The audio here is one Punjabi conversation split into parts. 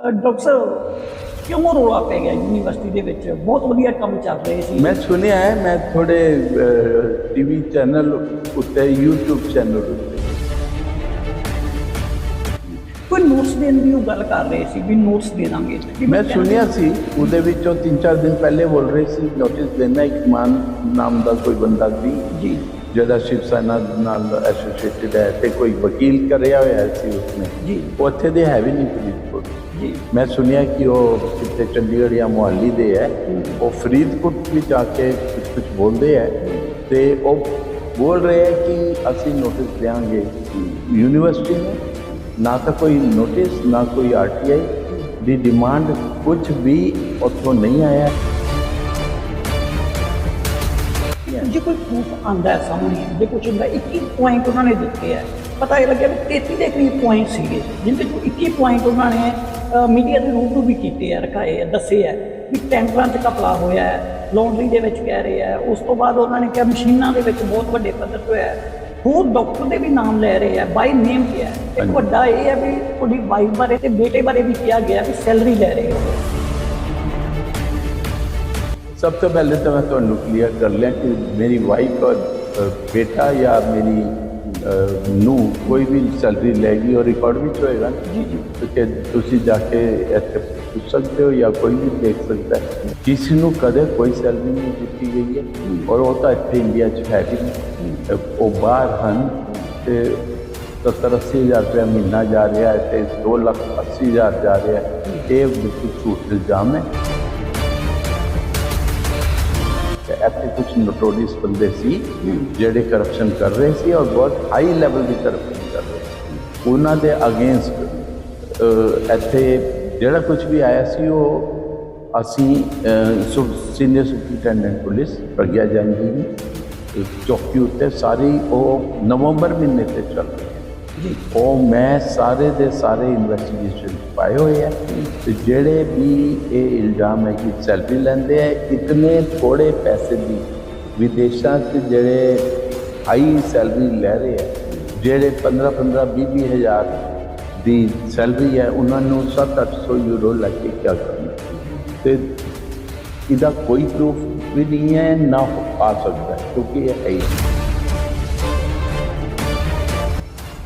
ਅ, ਡਾਕਟਰ ਸਾਹਿਬ ਕਿਉਂ ਰੋਲਾ ਪੈ ਗਿਆ ਯੂਨੀਵਰਸਿਟੀ ਦੇ ਵਿੱਚ ਬਹੁਤ ਵਧੀਆ ਕੰਮ ਚੱਲ ਰਹੇ ਸੀ ਮੈਂ ਸੁਣਿਆ ਹੈ ਮੈਂ ਥੋੜੇ ਟੀਵੀ ਚੈਨਲ ਉੱਤੇ YouTube ਚੈਨਲ ਉੱਤੇ ਕੋਈ ਨੋਟਸ ਦੇਣ ਦੀ ਉਹ ਗੱਲ ਕਰ ਰਹੇ ਸੀ ਵੀ ਨੋਟਸ ਦੇ ਦਾਂਗੇ ਕਿ ਮੈਂ ਬੱਚਿਆਂ ਨੂੰ- ਸੁਣਿਆ ਸੀ ਉਹਦੇ ਵਿੱਚੋਂ 3-4 ਦਿਨ ਪਹਿਲੇ ਬੋਲ ਰਹੇ ਸੀ ਨੋਟਿਸ ਦੇਣਾ ਇੱਕ ਮਾਨ ਨਾਮ ਦਾ ਕੋਈ ਬੰਦਾ ਸੀ ਜੀ ਜਿਹੜਾ ਸ਼ਿਵ ਸੈਨਾ ਨਾਲ ਐਸੋਸੀਏਟਡ ਹੈ ਤੇ ਕੋਈ ਵਕੀਲ ਕਰਿਆ ਹੋਇਆ ਸੀ ਉਸਨੇ ਜੀ ਉਹ ਉੱਥੇ ਦੇ ਹੈ ਵੀ ਨਹੀਂ ਫਰੀਦਕੋਟ ਜੀ ਮੈਂ ਸੁਣਿਆ ਕਿ ਉਹ ਕਿਤੇ ਚੰਡੀਗੜ੍ਹ ਜਾਂ ਮੁਹਾਲੀ ਦੇ ਹੈ ਉਹ ਫਰੀਦਕੋਟ ਵਿੱਚ ਆ ਕੇ ਕੁਝ ਕੁਝ ਬੋਲਦੇ ਹੈ ਤੇ ਉਹ ਬੋਲ ਰਹੇ ਹੈ ਕਿ ਅਸੀਂ ਨੋਟਿਸ ਦੇਵਾਂਗੇ ਯੂਨੀਵਰਸਿਟੀ ਨੂੰ ਨਾ ਤਾਂ ਕੋਈ ਨੋਟਿਸ ਨਾ ਕੋਈ ਆਰਟੀਆਈ ਦੀ ਡਿਮਾਂਡ ਕੁਝ ਵੀ ਉੱਥੋਂ ਨਹੀਂ ਆਇਆ ਜੇ ਕੋਈ ਪ੍ਰੂਫ ਆਂਦਾ ਹੈ ਸਾਹਮਣੇ ਜੇ ਕੁਝ ਹੁੰਦਾ 21 ਪੁਆਇੰਟ ਉਹਨਾਂ ਨੇ ਦਿੱਤੇ ਹੈ ਪਤਾ ਇਹ ਲੱਗਿਆ ਵੀ 33 ਦੇ ਕਰੀਬ ਪੁਆਇੰਟ ਸੀਗੇ ਜਿਨ੍ਹਾਂ ਚੋਂ 21 ਪੁਆਇੰਟ ਉਹਨਾਂ ਨੇ ਮੀਡੀਆ ਦੇ ਰੂਪ ਵੀ ਕੀਤੇ ਆ ਰਖਾਏ ਆ ਦੱਸੇ ਆ ਵੀ ਟੈਂਡਰਾਂ 'ਚ ਕਪਲਾ ਹੋਇਆ ਹੈ ਲਾਉਂਡਰੀ ਦੇ ਵਿੱਚ ਕਹਿ ਰਹੇ ਆ। ਉਸ ਤੋਂ ਬਾਅਦ ਉਹਨਾਂ ਨੇ ਕਿਹਾ ਮਸ਼ੀਨਾਂ ਦੇ ਵਿੱਚ ਬਹੁਤ ਵੱਡੇ ਪੱਧਰ ਤੇ ਹੋਇਆ ਹੈ। ਹੋਰ ਡਾਕਟਰ ਦੇ ਵੀ ਨਾਮ ਲੈ ਰਹੇ ਆ ਬਾਈ ਨੇਮ ਕਿਹਾ ਇੱਕ। ਵੱਡਾ ਇਹ ਹੈ ਵੀ ਤੁਹਾਡੀ ਵਾਈਫ ਬਾਰੇ ਤੇ ਬੇਟੇ ਬਾਰੇ ਵੀ ਕਿਹਾ ਗਿਆ ਵੀ ਸੈਲਰੀ ਲੈ ਰਹੇ ਹੋ। ਸਭ ਤੋਂ ਪਹਿਲੇ ਤਾਂ ਮੈਂ ਤੁਹਾਨੂੰ ਕਲੀਅਰ ਕਰ ਲਿਆ ਕਿ ਮੇਰੀ ਵਾਈਫ ਔਰ ਬੇਟਾ ਜਾਂ ਮੇਰੀ ਨੂੰ ਕੋਈ ਵੀ ਸੈਲਰੀ ਲੈਗੀ ਔਰ ਰਿਕਾਰਡ ਵਿੱਚ ਹੋਏਗਾ ਜੀ ਜੀ। ਕਿ ਤੁਸੀਂ ਜਾ ਕੇ ਇੱਥੇ ਪੁੱਛ ਸਕਦੇ ਹੋ ਜਾਂ ਕੋਈ ਵੀ ਦੇਖ ਸਕਦਾ ਹੈ। ਕਿਸੇ ਨੂੰ ਕਦੇ ਕੋਈ ਸੈਲਰੀ ਨਹੀਂ ਦਿੱਤੀ ਗਈ ਹੈ। ਔਰ ਉਹ ਤਾਂ ਇੱਥੇ ਇੰਡੀਆ 'ਚ ਹੈ ਵੀ ਉਹ ਬਾਹਰ ਹਨ ਤੇ 70 ਅੱਸੀ ਹਜ਼ਾਰ ਰੁਪਏ ਮਹੀਨਾ ਜਾ ਰਿਹਾ ਹੈ ਤੇ 2 ਲੱਖ ਅੱਸੀ ਹਜ਼ਾਰ ਜਾ ਰਿਹਾ ਹੈ। ਇਹ ਬਿਲਕੁਲ ਝੂਠ ਇਲਜ਼ਾਮ ਹੈ। ਕੁਝ ਨੋਟੋਰੀਅਸ ਬੰਦੇ ਸੀ, ਜਿਹੜੇ ਕਰਪਸ਼ਨ ਕਰ ਰਹੇ ਸੀ ਔਰ ਬਹੁਤ ਹਾਈ ਲੈਵਲ ਦੀ ਕਰਪਸ਼ਨ ਕਰ ਰਹੇ ਸੀ। ਉਹਨਾਂ ਦੇ ਅਗੇਂਸਟ ਇੱਥੇ ਜਿਹੜਾ ਕੁਝ ਵੀ ਆਇਆ ਸੀ, ਉਹ ਅਸੀਂ senior superintendent police, Pragya Jain ji ਨੇ ਇੱਕ ਚੌਕੀ ਉੱਤੇ ਸਾਰੀ ਉਹ ਨਵੰਬਰ ਮਹੀਨੇ ਤੇ ਚੱਲ ਰਹੀ ਹੈ। ਉਹ ਮੈਂ ਸਾਰੇ ਦੇ ਸਾਰੇ ਇਨਵੈਸਟੀਗੇਸ਼ਨ ਪਾਏ ਹੋਏ ਆ। ਤੇ ਜਿਹੜੇ ਵੀ ਇਹ ਇਲਜ਼ਾਮ ਹੈ ਕਿ ਸੈਲਰੀ ਲੈਂਦੇ ਆ, ਇਤਨੇ ਥੋੜੇ ਪੈਸੇ ਦੀ ਵਿਦੇਸ਼ਾਂ 'ਚ ਜਿਹੜੇ ਹਾਈ ਸੈਲਰੀ ਲੈ ਰਹੇ ਆ ਜਿਹੜੇ 15 15 20 20 ਹਜ਼ਾਰ ਦੀ ਸੈਲਰੀ ਹੈ ਉਹਨਾਂ ਨੂੰ 7-800 ਯੂਰੋ ਲੈ ਕੇ ਕਿਆ ਕਰਨਾ? ਤੇ ਇਹਦਾ ਕੋਈ ਪ੍ਰੂਫ ਵੀ ਨਹੀਂ ਹੈ ਨਾ ਆ ਸਕਦਾ ਕਿਉਂਕਿ ਇਹ ਹੈ ਹੀ ਨਹੀਂ।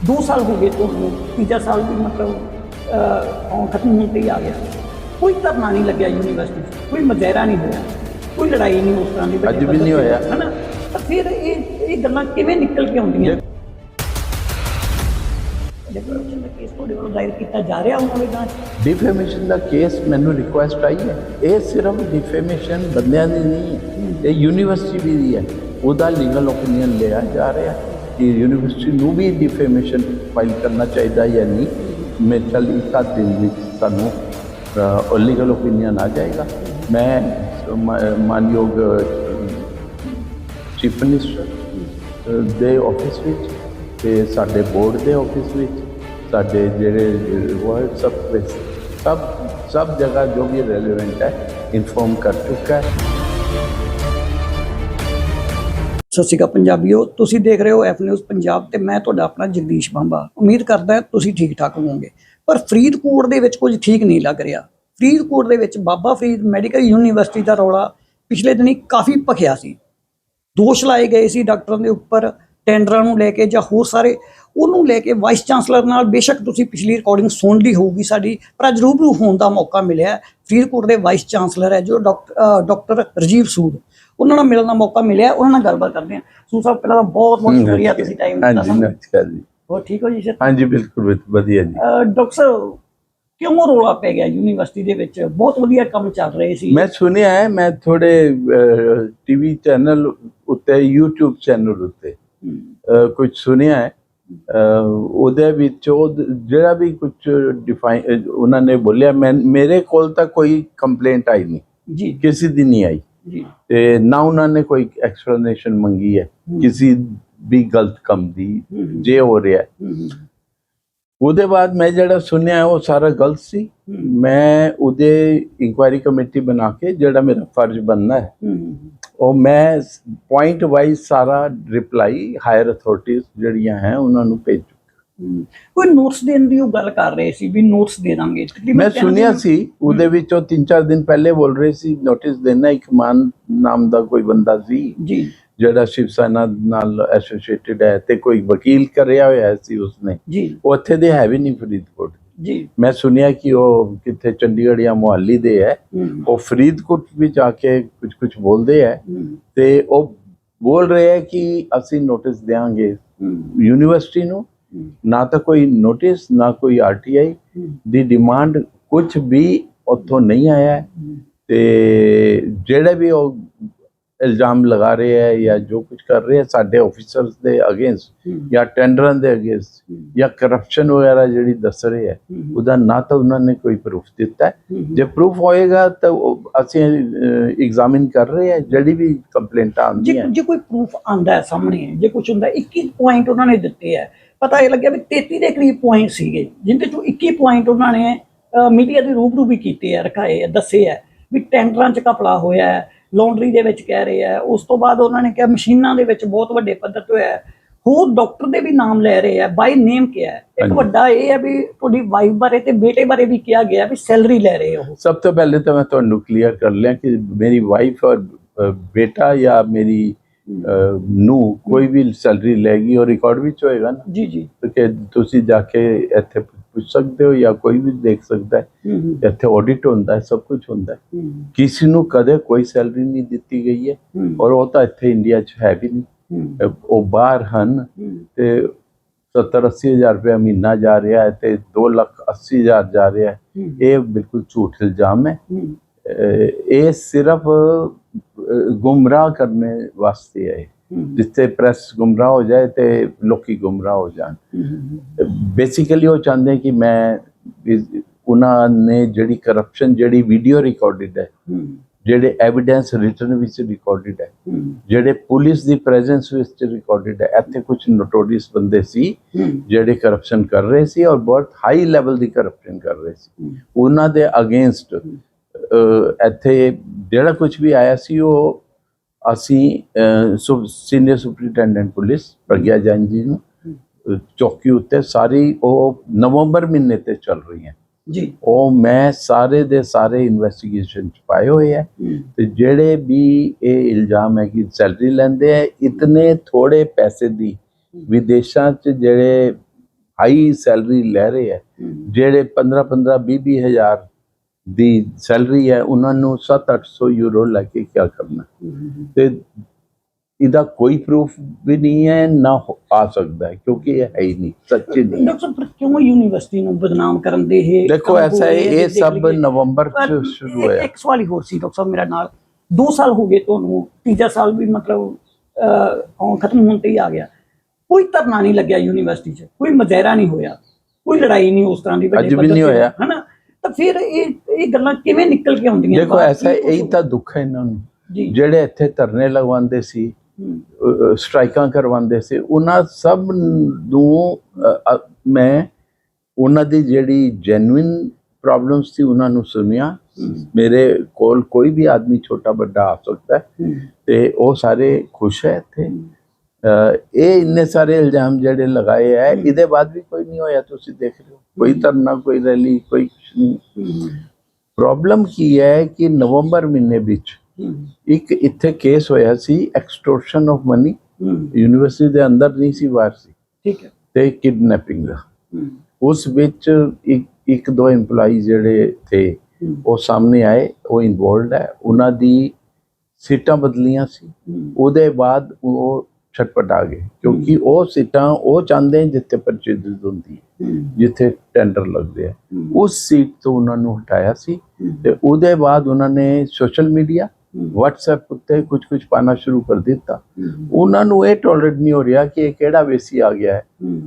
ਦੋ ਸਾਲ ਹੋ ਗਏ ਤੁਹਾਨੂੰ ਤੀਜਾ ਸਾਲ ਵੀ ਮਤਲਬ ਅਹ, ਹੁਣ ਖਤਮ ਹੋਣ ਤੇ ਹੀ ਆ ਗਿਆ। ਕੋਈ ਧਰਨਾ ਨਹੀਂ ਲੱਗਿਆ ਯੂਨੀਵਰਸਿਟੀ 'ਚ ਕੋਈ ਲੜਾਈ ਨਹੀਂ ਉਸ ਤਰ੍ਹਾਂ ਦੀ ਅੱਜ ਵੀ ਨਹੀਂ ਹੋਇਆ। ਹਨਾ ਤਾਂ ਫਿਰ ਇਹ ਇਹ ਗੱਲਾਂ ਕਿਵੇਂ ਨਿਕਲ ਕੇ ਆਉਂਦੀਆਂ? ਡਿਫੈਮੇਸ਼ਨ ਦਾ ਕੇਸ ਤੁਹਾਡੇ ਵੱਲੋਂ ਦਾਇਰ ਕੀਤਾ ਜਾ ਰਿਹਾ ਉਹਨਾਂ ਦੇ ਜਾਂਚ। ਡਿਫੇਮੇਸ਼ਨ ਦਾ ਕੇਸ ਮੈਨੂੰ ਰਿਕੁਐਸਟ ਆਈ ਹੈ। ਇਹ ਸਿਰਫ ਡਿਫੇਮੇਸ਼ਨ ਬੰਦਿਆਂ ਦੀ ਨਹੀਂ ਹੈ। ਇਹ ਯੂਨੀਵਰਸਿਟੀ ਵੀ ਦੀ ਹੈ। ਉਹਦਾ ਲੀਗਲ ਓਪੀਨੀਅਨ ਲਿਆ ਜਾ ਰਿਹਾ ਹੈ ਕਿ ਯੂਨੀਵਰਸਿਟੀ ਨੂੰ ਵੀ ਡਿਫੇਮੇਸ਼ਨ ਫਾਈਲ ਕਰਨਾ ਚਾਹੀਦਾ ਜਾਂ ਨਹੀਂ। ਮੇਰੇ ਖਿਆਲ ਇੱਕ ਦਿਨ ਵਿੱਚ ਸਾਨੂੰ ਲੀਗਲ ਓਪੀਨੀਅਨ ਆ ਜਾਏਗਾ। ਮ- ਮਾਨਯੋਗ ਚੀਫ ਮਿਨਿਸਟਰ ਦੇ ਆਫਿਸ ਵਿੱਚ ਤੇ ਸਾਡੇ ਬੋਰਡ ਦੇ ਆਫਿਸ ਵਿੱਚ, ਸਾਡੇ ਜਿਹੜੇ uh, ਵਰਡ ਵਿੱਚ ਸਭ ਸਭ ਜਗ੍ਹਾ ਜੋ ਵੀ ਰੈਲੇਵੈਂਟ ਹੈ ਇਨਫੋਰਮ ਕਰ ਚੁੱਕਾ ਹੈ। ਸਤਿ ਸ਼੍ਰੀ ਅਕਾਲ ਪੰਜਾਬੀਓ, ਤੁਸੀਂ ਦੇਖ ਰਹੇ ਹੋ ਐਫ ਨਿਊਜ਼ ਪੰਜਾਬ ਤੇ ਮੈਂ ਤੁਹਾਡਾ ਆਪਣਾ ਜਗਦੀਸ਼ ਬਾਂਬਾ। ਉਮੀਦ ਕਰਦਾ ਤੁਸੀਂ ਠੀਕ ਠਾਕ ਹੋਵੋਗੇ। ਪਰ ਫਰੀਦਕੋਟ ਦੇ ਵਿੱਚ ਕੁਝ ਠੀਕ ਨਹੀਂ ਲੱਗ ਰਿਹਾ। ਫਰੀਦਕੋਟ ਦੇ ਵਿੱਚ ਬਾਬਾ ਫਰੀਦ ਮੈਡੀਕਲ ਯੂਨੀਵਰਸਿਟੀ ਦਾ ਰੌਲਾ ਪਿਛਲੇ ਦਿਨੀ ਕਾਫੀ ਭਖਿਆ ਸੀ। ਦੋਸ਼ ਲਾਏ ਗਏ ਸੀ ਡਾਕਟਰਾਂ ਦੇ ਉੱਪਰ ਟੈਂਡਰਾਂ ਨੂੰ ਲੈ ਕੇ ਜਾਂ ਹੋਰ ਸਾਰੇ। ਉਹਨੂੰ ਲੈ ਕੇ ਵਾਈਸ ਚਾਂਸਲਰ ਨਾਲ ਬੇਸ਼ੱਕ ਤੁਸੀਂ ਪਿਛਲੀ ਰਿਕਾਰਡਿੰਗ ਸੁਣ ਲਈ ਹੋਊਗੀ ਸਾਡੀ ਪਰ ਅੱਜ ਰੂਬਰੂ ਹੋਣ ਦਾ ਮੌਕਾ ਮਿਲਿਆ। ਫਰੀਦਕੋਟ ਦੇ ਵਾਈਸ ਚਾਂਸਲਰ ਹੈ ਜੋ ਡਾਕਟਰ ਡਾਕਟਰ ਰਜੀਵ ਸੂਦ। ਉਹਨਾਂ ਨਾਲ ਮਿਲਣ ਦਾ ਮੌਕਾ ਮਿਲਿਆ ਉਹਨਾਂ ਨਾਲ ਗੱਲਬਾਤ ਕਰਦੇ ਹਾਂ। ਸੂਦ ਸਾਹਿਬ ਪਹਿਲਾਂ ਤਾਂ ਬਹੁਤ ਬਹੁਤ ਸ਼ੁਕਰੀਆ ਤੁਸੀਂ ਟਾਈਮ ਦਿੱਤਾ ਹਾਂਜੀ ਸਾਨੂੰ। ਹੋਰ ਠੀਕ ਹੋ ਜੀ ਸਰ ਹਾਂਜੀ ਬਿਲਕੁਲ ਵਧੀਆ ਜੀ। ਡਾਕਟਰ ਸਾਹਿਬ ਕਿਉਂ ਰੋਲਾ ਪੈ ਗਿਆ ਯੂਨੀਵਰਸਿਟੀ ਦੇ ਵਿੱਚ? ਬਹੁਤ ਵਧੀਆ ਕੰਮ ਚੱਲ ਰਹੇ ਸੀ। ਮੈਂ ਸੁਣਿਆ ਹੈ ਮੈਂ ਥੋੜੇ ਟੀਵੀ ਚੈਨਲ ਉੱਤੇ YouTube ਚੈਨਲ ਉੱਤੇ ਕੁਝ ਸੁਣਿਆ ਹੈ। ਉਹਦੇ ਵਿੱਚ ਉਹ ਜਿਹੜਾ ਵੀ ਕੁਝ ਡਿਫਾਈਨ ਉਹਨਾਂ ਨੇ ਬੋਲਿਆ ਮੈਂ ਮੇਰੇ ਕੋਲ ਤਾਂ ਕੋਈ ਕੰਪਲੇਂਟ ਆਈ ਨਹੀਂ। ਜੀ। ਕਿਸੇ ਦੀ ਨਹੀਂ ਆਈ। ਜੀ। ਤੇ ਨਾ ਉਹਨਾਂ ਨੇ ਕੋਈ ਐਕਸਪਲੇਨੇਸ਼ਨ ਮੰਗੀ ਹੈ ਕਿਸੇ ਵੀ ਗਲਤ ਕੰਮ ਦੀ ਜੇ ਹੋ ਰਿਹਾ ਉਹਦੇ ਬਾਅਦ ਮੈਂ ਜਿਹੜਾ ਸੁਣਿਆ ਉਹ ਸਾਰਾ ਗਲਤ ਸੀ। ਮੈਂ ਉਹਦੇ ਇਨਕੁਆਇਰੀ ਕਮੇਟੀ ਬਣਾ ਕੇ ਜਿਹੜਾ ਮੇਰਾ ਫਰਜ਼ ਬਣਨਾ ਹੈ ਉਹ ਮੈਂ ਪੁਆਇੰਟ ਵਾਈਜ਼ ਸਾਰਾ ਰਿਪਲਾਈ ਹਾਇਰ ਅਥਾਰਟੀਜ਼ ਜਿਹੜੀਆਂ ਹੈ ਉਹਨਾਂ ਨੂੰ ਭੇਜ ਕੋਈ ਨੋਟਸ ਦੇਣ ਦੀ ਉਹ ਗੱਲ ਕਰ ਰਹੇ ਸੀ ਵੀ ਨੋਟਸ ਦੇ ਦਾਂਗੇ। ਮੈਂ ਸੁਣਿਆ ਸੀ ਉਹਦੇ ਵਿੱਚੋਂ 3-4 ਦਿਨ ਪਹਿਲੇ ਬੋਲ ਰਹੇ ਸੀ ਨੋਟਿਸ ਦੇਣਾ ਇੱਕ ਮਾਨ ਨਾਮ ਦਾ ਕੋਈ ਬੰਦਾ ਸੀ। ਜੀ। ਜਿਹੜਾ ਸ਼ਿਵ ਸੈਨਾ ਨਾਲ ਐਸੋਸੀਏਟਡ ਹੈ ਤੇ ਕੋਈ ਵਕੀਲ ਕਰਿਆ ਹੋਇਆ ਸੀ ਉਸਨੇ ਜੀ। ਉਹ ਉੱਥੇ ਦੇ ਹੈ ਵੀ ਨਹੀਂ ਫਰੀਦਕੋਟ? ਜੀ। ਮੈਂ ਸੁਣਿਆ ਕਿ ਉਹ ਕਿੱਥੇ ਚੰਡੀਗੜ੍ਹ ਜਾਂ ਮੁਹਾਲੀ ਦੇ ਹੈ। ਉਹ ਫਰੀਦਕੋਟ ਵੀ ਜਾ ਕੇ ਕੁਝ ਕੁਝ ਬੋਲਦੇ ਹੈ। ਤੇ ਉਹ ਬੋਲ ਰਹੇ ਹੈ ਕਿ ਅਸੀਂ ਨੋਟਿਸ ਦੇਾਂਗੇ ਯੂਨੀਵਰਸਿਟੀ ਨੂੰ। ਨਾ ਤਾਂ ਕੋਈ ਨੋਟਿਸ ਨਾ ਕੋਈ ਆਰਟੀਆਈ ਦੀ ਡਿਮਾਂਡ ਕੁਝ ਵੀ ਉੱਥੋਂ ਨਹੀਂ ਆਇਆ। ਤੇ ਜਿਹੜੇ ਵੀ ਉਹ ਇਲਜ਼ਾਮ ਲਗਾ ਰਹੇ ਹੈ ਜਾਂ ਜੋ ਕੁਝ ਕਰ ਰਹੇ ਹੈ ਸਾਡੇ ਆਫੀਸਰਸ ਦੇ ਅਗੇਂਸਟ ਜਾਂ ਟੈਂਡਰਾਂ ਦੇ ਅਗੇਂਸਟ ਜਾਂ ਕਰਪਸ਼ਨ ਵਗੈਰਾ ਜਿਹੜੀ ਦੱਸ ਰਹੇ ਹੈ ਉਹਦਾ ਨਾ ਤਾਂ ਉਹਨਾਂ ਨੇ ਕੋਈ ਪ੍ਰੂਫ ਦਿੱਤਾ ਹੈ। ਜੇ ਪ੍ਰੂਫ ਹੋਏਗਾ ਤਾਂ ਅਸੀਂ ਐਗਜ਼ਾਮਿਨ ਕਰ ਰਹੇ ਹਾਂ ਜਿਹੜੀ ਵੀ ਕੰਪਲੇਂਟਾਂ ਜੇ ਆਉਂਦੀਆਂ ਜੇ ਕੋਈ ਪ੍ਰੂਫ ਆਂਦਾ ਹੈ ਸਾਹਮਣੇ ਜੇ ਕੁਝ ਹੁੰਦਾ 21 ਪੁਆਇੰਟ ਉਹਨਾਂ ਨੇ ਦਿੱਤੇ ਹੈ। ਪਤਾ ਇਹ ਲੱਗਿਆ ਵੀ 33 ਦੇ ਕਰੀਬ ਪੁਆਇੰਟ ਸੀਗੇ ਜਿੰਦੇ ਚੋਂ 21 ਪੁਆਇੰਟ ਉਹਨਾਂ ਨੇ ਮੀਡੀਆ ਦੇ ਰੂਬਰੂ ਵੀ ਕੀਤੇ ਆ ਰਖਾਏ ਆ ਦੱਸੇ ਆ ਵੀ ਟੈਂਡਰਾਂ 'ਚ ਘਪਲਾ ਹੋਇਆ ਹੈ ਲਾਂਡਰੀ ਦੇ ਵਿੱਚ ਕਹਿ ਰਹੇ ਆ। ਉਸ ਤੋਂ ਬਾਅਦ ਉਹਨਾਂ ਨੇ ਕਿਹਾ ਮਸ਼ੀਨਾਂ ਦੇ ਵਿੱਚ ਬਹੁਤ ਵੱਡੇ ਪੱਧਰ ਤੇ ਹੋਇਆ ਹੈ। ਹੋਰ ਡਾਕਟਰ ਦੇ ਵੀ ਨਾਮ ਲੈ ਰਹੇ ਆ ਬਾਈ ਨੇਮ ਕਿਹਾ ਹੈ। ਇੱਕ। ਵੱਡਾ ਇਹ ਹੈ ਵੀ ਤੁਹਾਡੀ ਵਾਈਫ ਬਾਰੇ ਤੇ ਬੇਟੇ ਬਾਰੇ ਵੀ ਕਿਹਾ ਗਿਆ ਵੀ ਸੈਲਰੀ ਲੈ ਰਹੇ ਉਹ। ਸਭ ਤੋਂ ਪਹਿਲੇ ਤਾਂ ਮੈਂ ਤੁਹਾਨੂੰ ਕਲੀਅਰ ਕਰ ਲਿਆ ਕਿ ਮੇਰੀ ਵਾਈਫ ਔਰ ਬੇਟਾ ਜਾਂ ਮੇਰੀ ਨੂੰ ਕੋਈ ਵੀ ਸੈਲਰੀ ਲੈਗੀ ਔਰ ਰਿਕਾਰਡ ਵਿੱਚ ਹੋਏਗਾ ਨਾ? ਜੀ ਜੀ। ਕਿ ਤੁਸੀਂ ਜਾ ਕੇ ਇੱਥੇ ਪੁੱਛ ਸਕਦੇ ਹੋ ਜਾਂ ਕੋਈ ਵੀ ਦੇਖ ਸਕਦਾ ਹੈ? ਇੱਥੇ ਆਡਿਟ ਹੁੰਦਾ ਹੈ ਸਭ ਕੁਝ ਹੁੰਦਾ ਹੈ। ਕਿਸੇ ਨੂੰ ਕਦੇ ਕੋਈ ਸੈਲਰੀ ਨਹੀਂ ਦਿੱਤੀ ਗਈ ਹੈ। ਔਰ ਉਹ ਤਾਂ ਇੱਥੇ ਇੰਡੀਆ 'ਚ ਹੈ ਵੀ ਨਹੀਂ। ਉਹ ਬਾਹਰ ਹਨ ਤੇ 70 80 ਹਜ਼ਾਰ ਰੁਪਏ ਮਹੀਨਾ ਜਾ ਰਿਹਾ ਹੈ ਤੇ 2 ਲੱਖ 80 ਹਜ਼ਾਰ ਜਾ ਰਿਹਾ ਹੈ। ਇਹ ਬਿਲਕੁਲ ਝੂਠ ਇਲਜ਼ਾਮ ਹੈ। ਇਹ ਸਿਰਫ ਗੁੰਮਰਾਹ ਕਰਨੇ ਵਾਸਤੇ ਹੈ ਜਿੱਥੇ ਪ੍ਰੈਸ ਗੁੰਮਰਾਹ ਹੋ ਜਾਏ ਤੇ ਲੋਕੀ ਗੁੰਮਰਾਹ ਹੋ ਜਾਣ। ਬੇਸਿਕਲੀ ਉਹ ਚਾਹੁੰਦੇ ਕਿ ਮੈਂ ਉਹਨਾਂ ਨੇ ਜਿਹੜੀ ਕਰਪਸ਼ਨ ਜਿਹੜੀ ਵੀਡੀਓ ਰਿਕਾਰਡਡ ਹੈ ਜਿਹੜੇ ਐਵੀਡੈਂਸ ਰਿਟਨ ਵਿੱਚ ਰਿਕਾਰਡਡ ਹੈ ਜਿਹੜੇ ਪੁਲਿਸ ਦੀ ਪ੍ਰੈਜ਼ੈਂਸ ਵਿੱਚ ਰਿਕਾਰਡਡ ਹੈ ਇੱਥੇ ਕੁਝ ਨੋਟੋਰੀਅਸ ਬੰਦੇ ਸੀ ਜਿਹੜੇ ਕਰਪਸ਼ਨ ਕਰ ਰਹੇ ਸੀ ਔਰ ਬਹੁਤ ਹਾਈ ਲੈਵਲ ਦੀ ਕਰਪਸ਼ਨ ਕਰ ਰਹੇ ਸੀ। ਉਹਨਾਂ ਦੇ ਅਗੇਂਸਟ ਇੱਥੇ ਜਿਹੜਾ ਕੁਝ ਵੀ ਆਇਆ ਸੀ ਉਹ ਅਸੀਂ senior superintendent police Pragya Jain ji ਨੂੰ ਚੌਕੀ ਉੱਤੇ ਸਾਰੀ ਉਹ ਨਵੰਬਰ ਮਹੀਨੇ ਤੇ ਚੱਲ ਰਹੀ ਹੈ ਜੀ। ਉਹ ਮੈਂ ਸਾਰੇ ਦੇ ਸਾਰੇ ਇਨਵੈਸਟੀਗੇਸ਼ਨ ਚ ਪਾਏ ਹੋਏ ਹੈ ਹੂੰ, ਤੇ ਜਿਹੜੇ ਵੀ ਇਹ ਇਲਜ਼ਾਮ ਹੈ ਕਿ ਸੈਲਰੀ ਲੈਂਦੇ ਆ ਇਤਨੇ ਥੋੜੇ ਪੈਸੇ ਦੀ ਵਿਦੇਸ਼ਾਂ ਚ ਜਿਹੜੇ ਹਾਈ ਸੈਲਰੀ ਲੈ ਰਹੇ ਹੈ ਹੂੰ, ਜਿਹੜੇ 15 15 20 20 ਹਜ਼ਾਰ ਦੀ ਸੈਲਰੀ ਹੈ ਉਹਨਾਂ ਨੂੰ 7-800 ਯੂਰੋ ਲੈ ਕੇ ਕੀ ਕਰਨਾ ਤੇ ਇਹਦਾ ਕੋਈ ਪ੍ਰੂਫ ਵੀ ਨਹੀਂ ਹੈ ਨਾ ਆ ਸਕਦਾ ਹੈ ਕਿਉਂਕਿ ਇਹ ਹੈ ਹੀ ਨਹੀਂ ਸੱਚੀ ਨਹੀਂ। ਡਾਕਟਰ ਫਿਰ ਕਿਉਂ ਯੂਨੀਵਰਸਿਟੀ ਨੂੰ ਬਦਨਾਮ ਕਰਨ ਦੇ ਇਹ ਦੇਖੋ ਐਸਾ ਇਹ ਸਭ। ਨਵੰਬਰ ਪਰ ਚ ਸ਼ੁਰੂ ਹੋਇਆ ਇੱਕ ਸਵਾਲ ਹੀ ਹੋਰ ਸੀ ਡਾਕਟਰ ਸਾਹਿਬ ਮੇਰਾ ਨਾਲ 2 ਸਾਲ ਹੋ ਗਏ ਤੁਹਾਨੂੰ ਤੀਜਾ ਸਾਲ ਵੀ ਮਤਲਬ ਅਹ ਖਤਮ ਹੋਣ ਤੇ ਹੀ ਆ ਗਿਆ ਕੋਈ ਧਰਨਾ ਨਹੀਂ ਲੱਗਿਆ ਯੂਨੀਵਰਸਿਟੀ 'ਚ ਕੋਈ ਮਜ਼ਾਇਰਾ ਨਹੀਂ ਹੋਇਆ ਕੋਈ ਲੜਾਈ ਨਹੀਂ ਉਸ ਤਰ੍ਹਾਂ ਦੀ ਅੱਜ ਵੀ ਨਹੀਂ ਹੋਇਆ। ਹਨਾ ਤਾਂ ਫਿਰ ਇਹ ਇਹ ਗੱਲਾਂ ਕਿਵੇਂ ਨਿਕਲ ਕੇ ਆਉਂਦੀਆਂ? ਦੇਖੋ ਬਾਹਰ? ਐਸਾ ਇਹੀ ਤਾਂ ਦੁੱਖ ਹੈ ਇਹਨਾਂ ਨੂੰ। ਜੀ। ਜਿਹੜੇ ਇੱਥੇ ਧਰਨੇ ਲਗਵਾਉਂਦੇ ਸੀ ਅ, ਸਟ੍ਰਾਈਕਾਂ ਕਰਵਾਉਂਦੇ ਸੀ ਉਹਨਾਂ ਸਭ ਨੂੰ ਅ, ਅ, ਮੈਂ ਉਹਨਾਂ ਦੀ ਜਿਹੜੀ ਜੈਨੂਇਨ ਪ੍ਰੋਬਲਮਸ ਸੀ ਉਹਨਾਂ ਨੂੰ ਸੁਣਿਆ। ਮੇਰੇ ਕੋਲ ਕੋਈ ਵੀ ਆਦਮੀ ਛੋਟਾ ਵੱਡਾ ਆ ਸਕਦਾ ਹੈ ਹੂੰ, ਤੇ ਉਹ ਸਾਰੇ ਖੁਸ਼ ਹੈ ਇੱਥੇ। ਇਹ ਇੰਨੇ ਸਾਰੇ ਇਲਜ਼ਾਮ ਜਿਹੜੇ ਲਗਾਏ ਹੈ। ਇਹਦੇ ਬਾਅਦ ਵੀ ਕੋਈ ਨਹੀਂ ਹੋਇਆ ਤੁਸੀਂ ਦੇਖ ਰਹੇ ਹੋ। ਕੋਈ ਧਰਨਾ ਕੋਈ ਰੈਲੀ ਕੋਈ ਕੁਛ ਨਹੀਂ। ਪ੍ਰੋਬਲਮ ਕੀ ਹੈ ਕਿ ਨਵੰਬਰ ਮਹੀਨੇ ਵਿੱਚ ਇੱਕ ਇੱਥੇ ਕੇਸ ਹੋਇਆ ਸੀ ਐਕਸਟੋਰਸ਼ਨ ਆਫ ਮਨੀ ਯੂਨੀਵਰਸਿਟੀ ਦੇ ਅੰਦਰ ਨਹੀਂ ਸੀ ਬਾਹਰ ਸੀ। ਠੀਕ ਹੈ ਤੇ ਕਿਡਨੈਪਿੰਗ ਦਾ। ਉਸ ਵਿੱਚ ਇੱਕ ਇੱਕ ਦੋ EMPLOYEE ਜਿਹੜੇ ਥੇ ਉਹ ਸਾਹਮਣੇ ਆਏ ਉਹ ਇਨਵੋਲਡ ਹੈ ਉਹਨਾਂ ਦੀ ਸੀਟਾਂ ਬਦਲੀਆਂ ਸੀ। ਉਹਦੇ ਬਾਅਦ ਉਹ ਛਟਪਟਾ ਗਏ ਕਿਉਂਕਿ ਉਹ ਸੀਟਾਂ ਉਹ ਚਾਹੁੰਦੇ ਨੇ ਜਿੱਥੇ ਪਰਚੇਜ਼ਸ ਹੁੰਦੀ ਹੈ ਜਿੱਥੇ ਟੈਂਡਰ ਲੱਗਦੇ ਆ। ਉਸ ਸੀਟ ਤੋਂ ਉਹਨਾਂ ਨੂੰ ਹਟਾਇਆ ਸੀ ਤੇ ਉਹਦੇ ਬਾਅਦ ਉਹਨਾਂ ਨੇ ਸੋਸ਼ਲ ਮੀਡੀਆ WhatsApp ਉੱਤੇ ਕੁਝ ਕੁਝ ਪਾਣਾ ਸ਼ੁਰੂ ਕਰ ਦਿੱਤਾ। ਉਹਨਾਂ ਨੂੰ ਇਹ ਟੋਲਰੇਟ ਨਹੀਂ ਹੋ ਰਿਹਾ ਕਿ ਇਹ ਕਿਹੜਾ ਵੇਸੀ ਆ ਗਿਆ ਹੈ।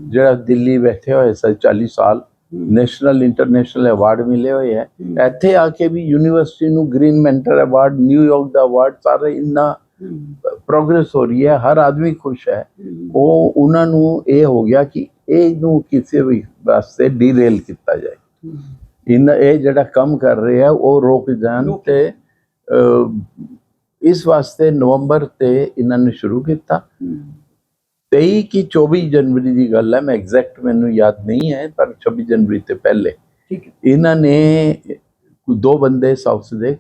ਜਿਹੜਾ ਦਿੱਲੀ ਬੈਠੇ ਹੋਏ ਸੀ 40 ਸਾਲ ਨੈਸ਼ਨਲ ਇੰਟਰਨੈਸ਼ਨਲ ਅਵਾਰਡ ਮਿਲੇ ਹੋਏ ਹੈ। ਇੱਥੇ ਆ ਕੇ ਵੀ ਯੂਨੀਵਰਸਿਟੀ ਨੂੰ green mentor award New York ਦਾ ਅਵਾਰਡ ਸਾਰੇ ਇੰਨਾ ਪ੍ਰੋਗਰੈਸ ਹੋ ਰਹੀ ਹੈ ਹਰ ਆਦਮੀ ਖੁਸ਼ ਹੈ। ਉਹ ਉਹਨਾਂ ਨੂੰ ਇਹ ਹੋ ਗਿਆ ਕਿ ਇਹ ਨੂੰ ਕਿਸੇ ਵੀ ਵਾਸਤੇ ਡੀਰੇਲ ਕੀਤਾ ਜਾਏ। ਇਨ ਇਹ ਜਿਹੜਾ ਕੰਮ ਕਰ ਰਹੇ ਆ ਉਹ ਰੋਕ ਜਾਣ ਤੇ ਇਸ ਵਾਸਤੇ ਨਵੰਬਰ ਤੇ ਇਹਨਾਂ ਨੇ ਸ਼ੁਰੂ ਕੀਤਾ। ਹੂੰ, 23 ਕੀ 24 ਜਨਵਰੀ ਦੀ ਗੱਲ ਹੈ ਮੈਂ ਐਗਜ਼ੈਕਟ ਮੈਨੂੰ ਯਾਦ ਨਹੀਂ ਹੈ ਪਰ 26 ਜਨਵਰੀ ਤੋਂ ਪਹਿਲੇ ਇਹਨਾਂ ਨੇ ਦੋ ਬੰਦੇ ਸਾਊਥ ਦੇ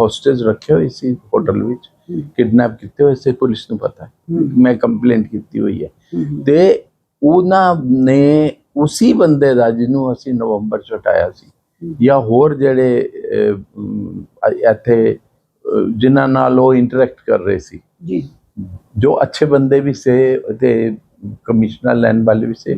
ਹੋਸਟੇਜ ਰੱਖੇ ਹੋਏ ਸੀ ਹੋਟਲ ਵਿੱਚ। ਕਿਡਨੈਪ ਕੀਤੇ ਹੋਏ ਸੀ ਪੁਲਿਸ ਨੂੰ ਪਤਾ। ਮੈਂ ਕੰਪਲੇਂਟ ਕੀਤੀ ਹੋਈ ਹੈ। ਤੇ ਉਹਨਾਂ ਨੇ ਉਸੇ ਬੰਦੇ ਦਾ ਜਿਹਨੂੰ ਅਸੀਂ ਨਵੰਬਰ ਚ ਹਟਾਇਆ ਸੀ। ਜਾਂ ਹੋਰ ਜਿਹੜੇ ਇੱਥੇ ਜਿਨ੍ਹਾਂ ਨਾਲ ਉਹ ਇੰਟਰੈਕਟ ਕਰ ਰਹੇ ਸੀ। ਜੀ। ਜੋ ਅੱਛੇ ਬੰਦੇ ਵੀ ਸੇ ਤੇ ਕਮਿਸ਼ਨਰ ਲੈਣ ਵਾਲੇ ਵੀ ਸੇ।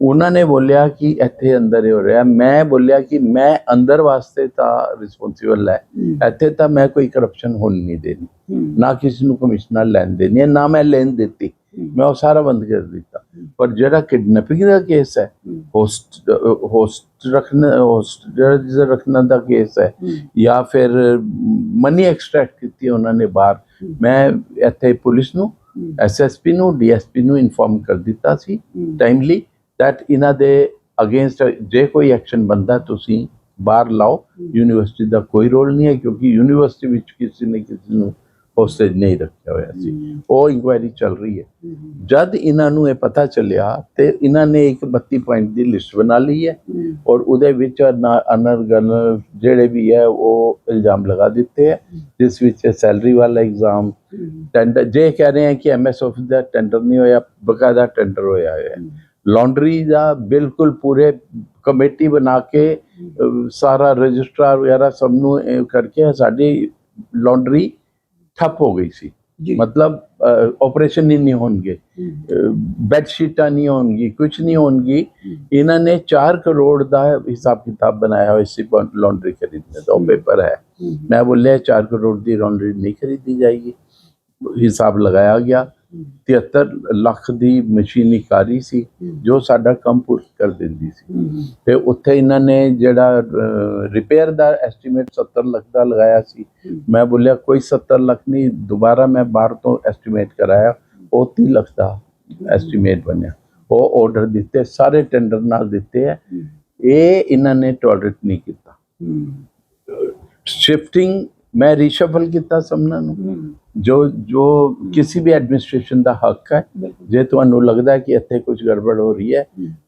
ਉਹਨਾਂ ਨੇ ਬੋਲਿਆ ਕਿ ਇੱਥੇ ਅੰਦਰ ਹੀ ਹੋ ਰਿਹਾ ਮੈਂ ਬੋਲਿਆ ਕਿ ਮੈਂ ਅੰਦਰ ਵਾਸਤੇ ਤਾਂ ਰਿਸਪੌਂਸਿਬਲ ਹੈ ਹੂੰ ਇੱਥੇ ਤਾਂ ਮੈਂ ਕੋਈ ਕਰਪਸ਼ਨ ਹੋਣ ਨਹੀਂ ਦੇਣੀ ਹੂੰ ਨਾ ਕਿਸੇ ਨੂੰ ਕਮਿਸ਼ਨਰ ਲੈਣ ਦੇਣੀ ਹੈ ਨਾ ਮੈਂ ਲੈਣ ਦਿੱਤੀ ਮੈਂ ਉਹ ਸਾਰਾ ਬੰਦ ਕਰ ਦਿੱਤਾ ਪਰ ਜਿਹੜਾ ਕਿਡਨੈਪਿੰਗ ਦਾ ਕੇਸ ਹੈ ਹੋਸਟ ਹੋਸਟ ਰੱਖਣਾ ਹੋਸਟ ਜਿਹੜਾ ਰੱਖਣਾ ਦਾ ਕੇਸ ਹੈ ਹੂੰ ਜਾਂ ਫਿਰ ਮਨੀ ਐਕਸਟ੍ਰੈਕਟ ਕੀਤੀ ਉਹਨਾਂ ਨੇ ਬਾਹਰ ਮੈਂ ਇੱਥੇ ਪੁਲਿਸ ਨੂੰ ਹੂੰ। ਐਸਐਸਪੀ ਨੂੰ ਡੀਐਸਪੀ ਨੂੰ ਇਨਫੋਰਮ ਕਰ ਦਿੱਤਾ ਸੀ ਹੂੰ। ਟਾਈਮਲੀ that ਇਹਨਾਂ ਦੇ ਅਗੇਂਸਟ ਜੇ ਕੋਈ ਐਕਸ਼ਨ ਬੰਦਾ ਤੁਸੀਂ ਬਾਹਰ ਲਾਓ। ਯੂਨੀਵਰਸਿਟੀ ਦਾ ਕੋਈ ਰੋਲ ਨਹੀਂ ਹੈ ਕਿਉਂਕਿ ਯੂਨੀਵਰਸਿਟੀ ਵਿੱਚ ਕਿਸੇ ਨੇ ਕਿਸੇ ਨੂੰ ਹੋਸਟੇਜ ਨਹੀਂ ਰੱਖਿਆ ਹੋਇਆ ਸੀ। ਉਹ ਇਨਕੁਆਇਰੀ ਚੱਲ ਰਹੀ ਹੈ। ਜਦ ਇਹਨਾਂ ਨੂੰ ਇਹ ਪਤਾ ਚੱਲਿਆ ਤੇ ਇਹਨਾਂ ਨੇ ਇੱਕ 32 ਪੁਆਇੰਟ ਦੀ ਲਿਸਟ ਬਣਾ ਲਈ ਹੈ ਔਰ ਉਹਦੇ ਵਿੱਚ ਅਨਰ ਗਨਰ ਜਿਹੜੇ ਵੀ ਹੈ ਉਹ ਇਲਜ਼ਾਮ ਲਗਾ ਦਿੱਤੇ ਹੈ ਜਿਸ ਵਿੱਚ ਸੈਲਰੀ ਵਾਲਾ ਐਗਜ਼ਾਮ ਟੈਂਡਰ ਜੇ ਕਹਿ ਰਹੇ ਹੈ ਕਿ ਐਮਐਸ ਆਫਿਸ ਦਾ ਟੈਂਡਰ ਨਹੀਂ ਹੋਇਆ ਬਕਾਇਦਾ ਟੈਂਡਰ ਹੋਇਆ ਹੈ। ਲਾਂਡਰੀ ਦਾ ਬਿਲਕੁਲ ਪੂਰੇ ਕਮੇਟੀ ਬਣਾ ਕੇ ਅਹ, ਸਾਰਾ ਰਜਿਸਟਰਾਰ ਵਗੈਰਾ ਸਭ ਨੂੰ ਇਹ ਕਰਕੇ ਸਾਡੀ ਲਾਂਡਰੀ ਠੱਪ ਹੋ ਗਈ ਸੀ ਜੀ ਮਤਲਬ ਆਪਰੇਸ਼ਨ ਹੀ ਨਹੀਂ ਹੋਣਗੇ ਬੈੱਡ ਸ਼ੀਟਾਂ ਨਹੀਂ ਹੋਣਗੀ ਕੁਝ ਨਹੀਂ ਹੋਣਗੀ ਇਹਨਾਂ ਨੇ 4 ਕਰੋੜ ਦਾ ਹਿਸਾਬ ਕਿਤਾਬ ਬਣਾਇਆ ਹੋਇਆ ਸੀ ਲਾਂਡਰੀ ਖਰੀਦਣੇ ਦਾ ਉਹ ਪੇਪਰ ਹੈ ਮੈਂ ਬੋਲਿਆ 4 ਕਰੋੜ ਦੀ ਲਾਂਡਰੀ ਨਹੀਂ ਖਰੀਦੀ ਜਾਏਗੀ ਹਿਸਾਬ ਲਗਾਇਆ ਗਿਆ 73 ਲੱਖ ਦੀ ਮਸ਼ੀਨਰੀ ਸੀ ਜੋ ਸਾਡਾ ਕੰਮ ਪੂਰਾ ਕਰ ਦਿੰਦੀ ਸੀ। ਤੇ ਉੱਥੇ ਇਹਨਾਂ ਨੇ ਜਿਹੜਾ ਰਿਪੇਅਰ ਦਾ ਐਸਟੀਮੇਟ 70 ਲੱਖ ਦਾ ਲਗਾਇਆ ਸੀ। ਮੈਂ ਬੋਲਿਆ ਕੋਈ 70 ਲੱਖ ਨਹੀਂ ਦੁਬਾਰਾ ਮੈਂ ਬਾਹਰ ਤੋਂ ਐਸਟੀਮੇਟ ਕਰਾਇਆ ਉਹ 30 ਲੱਖ ਦਾ ਐਸਟੀਮੇਟ ਬਣਿਆ। ਉਹ ਆਰਡਰ ਦਿੱਤੇ ਸਾਰੇ ਟੈਂਡਰ ਨਾਲ ਦਿੱਤੇ ਹੈ। ਇਹ ਇਹਨਾਂ ਨੇ ਟੋਲਰੇਟ ਨਹੀਂ ਕੀਤਾ। ਸ਼ਿਫਟਿੰਗ ਮੈਂ ਰੀਸ਼ਫਲ ਕੀਤਾ ਸਮਨਾਂ ਨੂੰ। ਜੋ ਜੋ ਕਿਸੇ ਵੀ ਐਡਮਿਨਿਸਟ੍ਰੇਸ਼ਨ ਦਾ ਹੱਕ ਹੈ ਜੇ ਤੁਹਾਨੂੰ ਲੱਗਦਾ ਹੈ ਕਿ ਇੱਥੇ ਕੁਝ ਗੜਬੜ ਹੋ ਰਹੀ ਹੈ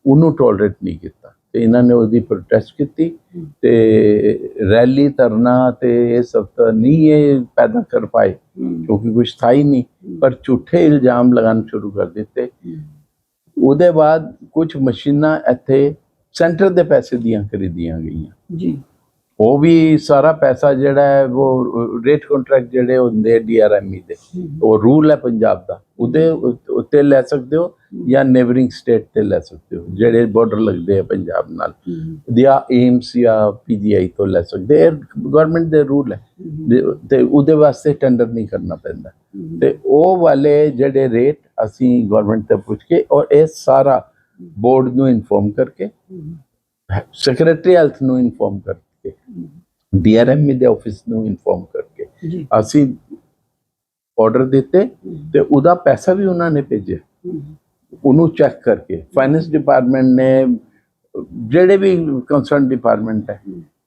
ਉਹਨੂੰ ਟੋਲਰੇਟ ਨਹੀਂ ਕੀਤਾ। ਤੇ ਇਹਨਾਂ ਨੇ ਉਹਦੀ ਪ੍ਰੋਟੈਸਟ ਕੀਤੀ ਤੇ ਰੈਲੀ ਧਰਨਾ ਤੇ ਇਹ ਸਭ ਤਾਂ ਨਹੀਂ ਇਹ ਪੈਦਾ ਕਰ ਪਾਏ ਕਿਉਂਕਿ ਕੁਝ ਥਾ ਹੀ ਨਹੀਂ। ਪਰ ਝੂਠੇ ਇਲਜ਼ਾਮ ਲਗਾਉਣ ਸ਼ੁਰੂ ਕਰ ਦਿੱਤੇ। ਉਹਦੇ ਬਾਅਦ ਕੁਝ ਮਸ਼ੀਨਾਂ ਇੱਥੇ ਸੈਂਟਰ ਦੇ ਪੈਸੇ ਦੀਆਂ ਖਰੀਦੀਆਂ ਗਈਆਂ। ਜੀ। ਉਹ ਵੀ ਸਾਰਾ ਪੈਸਾ ਜਿਹੜਾ ਹੈ ਉਹ ਰੇਟ ਕੰਟਰੈਕਟ ਜਿਹੜੇ ਹੁੰਦੇ ਡੀਆਰਐਮਈ ਦੇ ਉਹ ਰੂਲ ਹੈ ਪੰਜਾਬ ਦਾ। ਉਹਦੇ ਉੱਤੇ ਲੈ ਸਕਦੇ ਹੋ ਜਾਂ ਨੇਬਰਿੰਗ ਸਟੇਟ ਤੇ ਲੈ ਸਕਦੇ ਹੋ ਜਿਹੜੇ ਬਾਰਡਰ ਲੱਗਦੇ ਆ ਪੰਜਾਬ ਨਾਲ। ਜਾਂ ਏਮਸ ਜਾਂ ਪੀਜੀਆਈ ਤੋਂ ਲੈ ਸਕਦੇ ਇਹ ਗਵਰਨਮੈਂਟ ਦੇ ਰੂਲ ਹੈ। ਤੇ ਉਹਦੇ ਵਾਸਤੇ ਟੈਂਡਰ ਨਹੀਂ ਕਰਨਾ ਪੈਂਦਾ। ਤੇ ਉਹ ਵਾਲੇ ਜਿਹੜੇ ਰੇਟ ਅਸੀਂ ਗਵਰਨਮੈਂਟ ਤੋਂ ਪੁੱਛ ਕੇ ਔਰ ਇਹ ਸਾਰਾ ਬੋਰਡ ਨੂੰ ਇਨਫੋਰਮ ਕਰਕੇ ਸੈਕਟਰੀ ਹੈਲਥ ਨੂੰ ਇਨਫੋਰਮ ਕਰਕੇ ਡੀਆਰਐਮ ਦੇ ਆਫਿਸ ਨੂੰ ਇਨਫੋਰਮ ਕਰਕੇ। ਅਸੀਂ ਆਰਡਰ ਦਿੱਤੇ ਤੇ ਉਹਦਾ ਪੈਸਾ ਵੀ ਉਹਨਾਂ ਨੇ ਭੇਜਿਆ। ਉਹਨੂੰ ਚੈੱਕ ਕਰਕੇ। ਫਾਈਨੈਂਸ ਡਿਪਾਰਟਮੈਂਟ ਨੇ ਜਿਹੜੇ ਵੀ ਕੰਸਰਨ ਡਿਪਾਰਟਮੈਂਟ ਹੈ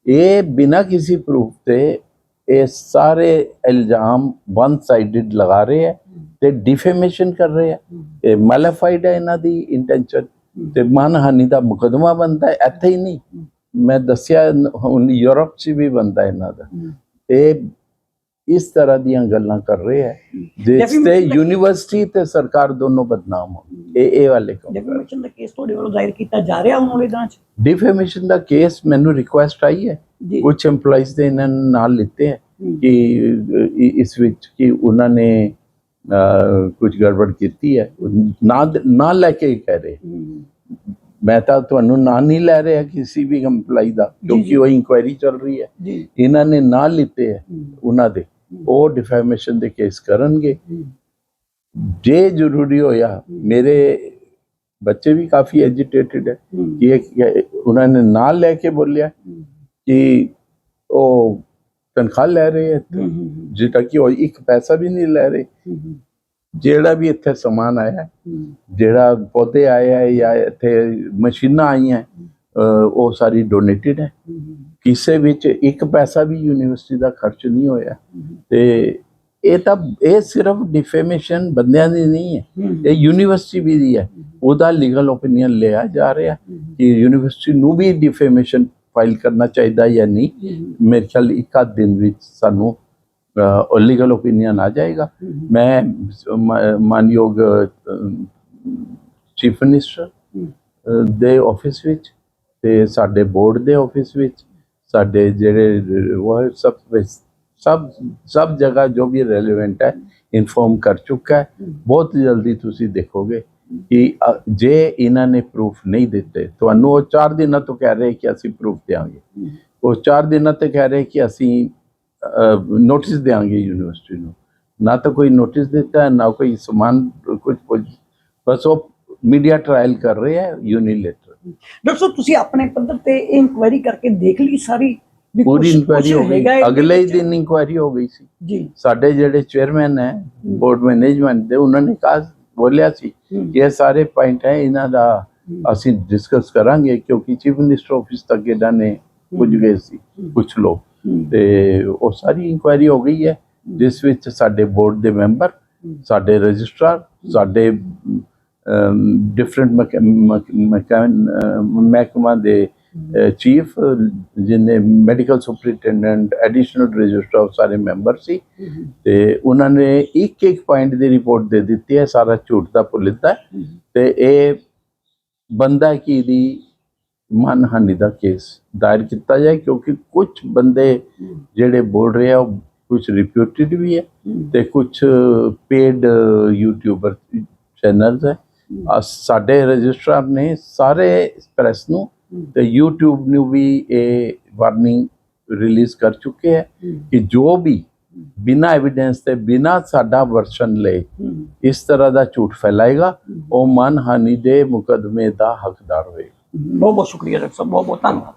ਇਹ ਬਿਨਾਂ ਕਿਸੇ ਪ੍ਰੂਫ ਤੇ ਇਹ ਸਾਰੇ ਇਲਜ਼ਾਮ ਵਨ ਸਾਈਡਡ ਲਗਾ ਰਹੇ ਹੈ ਤੇ ਡਿਫੇਮੇਸ਼ਨ ਕਰ ਰਹੇ ਹੈ। ਇਹ ਮਲੇਫਾਈਡ ਹੈ ਇਹਨਾਂ ਦੀ ਇੰਟੈਂਸ਼ਨ ਤੇ ਮਾਨਹਾਨੀ ਦਾ ਮੁਕਦਮਾ ਬਣਦਾ ਹੈ ਇੱਥੇ ਹੀ ਨਹੀਂ। ਮੈਂ ਦੱਸਿਆ ਹੁਣ ਯੂਰਪ 'ਚ ਵੀ ਬਣਦਾ ਇਹਨਾਂ ਦਾ। ਇਹ ਇਸ ਤਰ੍ਹਾਂ ਦੀਆਂ ਗੱਲਾਂ ਕਰ ਰਹੇ ਹੈ। ਜਿਸ ਤੇ ਯੂਨੀਵਰਸਿਟੀ ਤੇ ਸਰਕਾਰ ਦੋਨੋਂ ਬਦਨਾਮ ਹੋ। ਇਹ ਇਹ ਵਾਲੇ ਕੰਮ ਡੈਫੀਨੇਸ਼ਨ ਦਾ ਕੇਸ ਤੁਹਾਡੇ ਵੱਲੋਂ ਦਾਇਰ ਕੀਤਾ ਜਾ ਰਿਹਾ ਹੁਣ ਉਹਦੇ ਦਾਂ ਚ? ਡਿਫੇਮੇਸ਼ਨ ਦਾ ਕੇਸ ਮੈਨੂੰ ਰਿਕੁਐਸਟ ਆਈ ਹੈ। ਕੁਝ EMPLOYEES ਦੇ ਇਹਨਾਂ ਨਾਲ ਲਿੱਤੇ ਹੈ ਕਿ ਇਸ ਵਿੱਚ ਕਿ ਉਹਨਾਂ ਨੇ ਕੁਝ ਗੜਬੜ ਕੀਤੀ ਹੈ। ਨਾ ਨਾ ਲੈ ਕੇ ਕਹਿ ਰਹੇ। ਮੈਂ ਤਾਂ ਤੁਹਾਨੂੰ ਨਾਂ ਨਹੀਂ ਲੈ ਰਿਹਾ ਕਿਸੇ ਵੀ EMPLOYEE ਦਾ ਕਿਉਂਕਿ ਉਹ ਇਨਕੁਆਇਰੀ ਚੱਲ ਰਹੀ ਹੈ। ਜੀ। ਇਹਨਾਂ ਨੇ ਨਾਂ ਲਿੱਤੇ ਹੈ ਉਹਨਾਂ ਦੇ। ਉਹ ਡਿਫੈਮੇਸ਼ਨ ਦੇ ਕੇਸ ਕਰਨਗੇ। ਜੇ ਜ਼ਰੂਰੀ ਹੋਇਆ ਮੇਰੇ ਬੱਚੇ ਵੀ ਕਾਫੀ ਐਜੀਟੇਟਿਡ ਹੈ ਕਿ ਉਹਨਾਂ ਨੇ ਨਾਂ ਲੈ ਕੇ ਬੋਲਿਆ ਕਿ ਉਹ ਤਨਖਾਹ ਲੈ ਰਹੇ ਹੈ। ਜਿਹੜਾ ਕਿ ਉਹ ਇੱਕ ਪੈਸਾ ਵੀ ਨਹੀਂ ਲੈ ਰਹੇ। ਜਿਹੜਾ ਵੀ ਇੱਥੇ ਸਮਾਨ ਆਇਆ ਜਿਹੜਾ ਪੌਦੇ ਆਏ ਹੈ ਜਾਂ ਇੱਥੇ ਮਸ਼ੀਨਾਂ ਆਈਆਂ ਉਹ ਸਾਰੀ ਡੋਨੇਟਡ ਹੈ। ਕਿਸੇ ਵਿੱਚ ਇੱਕ ਪੈਸਾ ਵੀ ਯੂਨੀਵਰਸਿਟੀ ਦਾ ਖਰਚ ਨਹੀਂ ਹੋਇਆ। ਤੇ ਇਹ ਤਾਂ ਇਹ ਸਿਰਫ ਡਿਫੇਮੇਸ਼ਨ ਬੰਦਿਆਂ ਦੀ ਨਹੀਂ ਹੈ। ਇਹ ਯੂਨੀਵਰਸਿਟੀ ਵੀ ਦੀ ਹੈ। ਉਹਦਾ ਲੀਗਲ ਓਪੀਨੀਅਨ ਲਿਆ ਜਾ ਰਿਹਾ ਕਿ ਯੂਨੀਵਰਸਿਟੀ ਨੂੰ ਵੀ ਡਿਫੇਮੇਸ਼ਨ ਫਾਈਲ ਕਰਨਾ ਚਾਹੀਦਾ ਜਾਂ ਨਹੀਂ। ਮੇਰੇ ਖਿਆਲ ਇੱਕ ਦਿਨ ਵਿੱਚ ਸਾਨੂੰ ਲੀਗਲ ਓਪੀਨੀਅਨ ਆ ਜਾਏਗਾ। ਮੈਂ ਮ- ਮਾਨਯੋਗ ਚੀਫ ਮਿਨਿਸਟਰ ਦੇ ਆਫਿਸ ਵਿੱਚ ਤੇ ਸਾਡੇ ਬੋਰਡ ਦੇ ਆਫਿਸ ਵਿੱਚ ਸਾਡੇ ਜਿਹੜੇ ਉਹ ਸਭ ਵਿੱਚ ਸਭ ਸਭ ਜਗ੍ਹਾ ਜੋ ਵੀ ਰੈਲੇਵੈਂਟ ਹੈ ਇਨਫੋਰਮ ਕਰ ਚੁੱਕਾ ਹੈ। ਬਹੁਤ ਜਲਦੀ ਤੁਸੀਂ ਦੇਖੋਗੇ ਕਿ ਜੇ ਇਹਨਾਂ ਨੇ ਪ੍ਰੂਫ ਨਹੀਂ ਦਿੱਤੇ ਤੁਹਾਨੂੰ ਉਹ 4 ਦਿਨਾਂ ਤੋਂ ਕਹਿ ਰਹੇ ਕਿ ਅਸੀਂ ਪ੍ਰੂਫ ਦੇਵਾਂਗੇ ਉਹ 4 ਦਿਨਾਂ ਤੇ ਕਹਿ ਰਹੇ ਕਿ ਅਸੀਂ ਨੋਟਿਸ ਦੇਵਾਂਗੇ ਯੂਨੀਵਰਸਿਟੀ ਨੂੰ। ਨਾ ਤਾਂ ਕੋਈ ਨੋਟਿਸ ਦਿੱਤਾ ਨਾ ਕੋਈ ਸਮਾਨ ਕੁਝ ਕੁਝ ਬਸ ਉਹ ਮੀਡੀਆ ਟ੍ਰਾਇਲ ਕਰ ਰਹੇ ਹੈ ਯੂਨੀਲੇਟਰ ਡਾਕਟਰ ਸਾਹਿਬ ਤੁਸੀਂ ਆਪਣੇ ਪੱਧਰ ਤੇ ਇਨਕੁਆਇਰੀ ਕਰਕੇ ਦੇਖ ਲਈ ਸਾਰੀ ਪੂਰੀ ਇਨਕੁਆਇਰੀ ਹੋ ਗਈ। ਅਗਲੇ ਹੀ? ਦਿਨ ਇਨਕੁਆਇਰੀ ਹੋ ਗਈ ਸੀ। ਜੀ। ਸਾਡੇ ਜਿਹੜੇ ਚੇਅਰਮੈਨ ਹੈ ਬੋਰਡ ਮੈਨੇਜਮੈਂਟ ਦੇ ਉਹਨਾਂ ਨੇ ਕਹਾ ਬੋਲਿਆ ਸੀ ਇਹ ਸਾਰੇ ਪੁਆਇੰਟ ਹੈ ਇਹਨਾਂ ਦਾ ਅਸੀਂ ਡਿਸਕਸ ਕਰਾਂਗੇ ਕਿਉਂਕਿ ਚੀਫ ਮਿਨਿਸਟਰ ਆਫਿਸ ਤੱਕ ਇਹਨਾਂ ਨੇ ਪੁੱਜ ਗਏ ਸੀ ਕੁਝ ਲੋਕ। ਤੇ ਉਹ ਸਾਰੀ ਇਨਕੁਆਇਰੀ ਹੋ ਗਈ ਹੈ ਜਿਸ ਵਿੱਚ ਸਾਡੇ ਬੋਰਡ ਦੇ ਮੈਂਬਰ ਸਾਡੇ ਰਜਿਸਟਰਾਰ ਸਾਡੇ ਡਿਫਰੈਂਟ ਮਹਿਕਮਾ ਦੇ ਚੀਫ ਜਿਹਨੇ ਮੈਡੀਕਲ ਸੁਪਰਿੰਟੈਂਡੈਂਟ ਐਡੀਸ਼ਨਲ ਰਜਿਸਟਰਾਰ ਸਾਰੇ ਮੈਂਬਰ ਸੀ। ਤੇ ਉਹਨਾਂ ਨੇ ਇੱਕ ਇੱਕ ਪੁਆਇੰਟ ਦੀ ਰਿਪੋਰਟ ਦੇ ਦਿੱਤੀ ਹੈ ਸਾਰਾ ਝੂਠ ਦਾ ਪੁਲਿਤ ਤੇ ਇਹ ਬੰਦਾ ਕੀ ਦੀ ਮਾਨਹਾਨੀ ਦਾ ਕੇਸ ਦਾਇਰ ਕੀਤਾ ਜਾਏ, ਕਿਉਂਕਿ ਕੁਝ ਬੰਦੇ ਜਿਹੜੇ ਬੋਲ ਰਹੇ ਆ, ਉਹ ਕੁਝ ਰਿਪਿਊਟਡ ਵੀ ਹੈ ਤੇ ਕੁਝ ਪੇਡ ਯੂਟਿਊਬਰ ਚੈਨਲਸ ਹੈ। ਆਹ ਸਾਡੇ ਰਜਿਸਟਰਾਰ ਨੇ ਸਾਰੇ ਪ੍ਰੈਸ ਨੂੰ ਤੇ YouTube ਨੂੰ ਵੀ ਇਹ ਵਾਰਨਿੰਗ ਰਿਲੀਜ਼ ਕਰ ਚੁੱਕੇ ਹੈ ਕਿ ਜੋ ਵੀ ਬਿਨਾ ਐਵੀਡੈਂਸ ਤੇ, ਬਿਨਾ ਸਾਡਾ ਵਰਸ਼ਨ ਲਏ, ਇਸ ਤਰ੍ਹਾਂ ਦਾ ਝੂਠ ਫੈਲਾਏਗਾ, ਉਹ ਮਾਨਹਾਨੀ ਦੇ ਮੁਕਦਮੇ ਦਾ ਹੱਕਦਾਰ ਹੋਏਗਾ। ਬਹੁਤ ਬਹੁਤ ਸ਼ੁਕਰੀਆ ਡਾਕਟਰ ਸਾਹਿਬ ਬਹੁਤ ਬਹੁਤ ਧੰਨਵਾਦ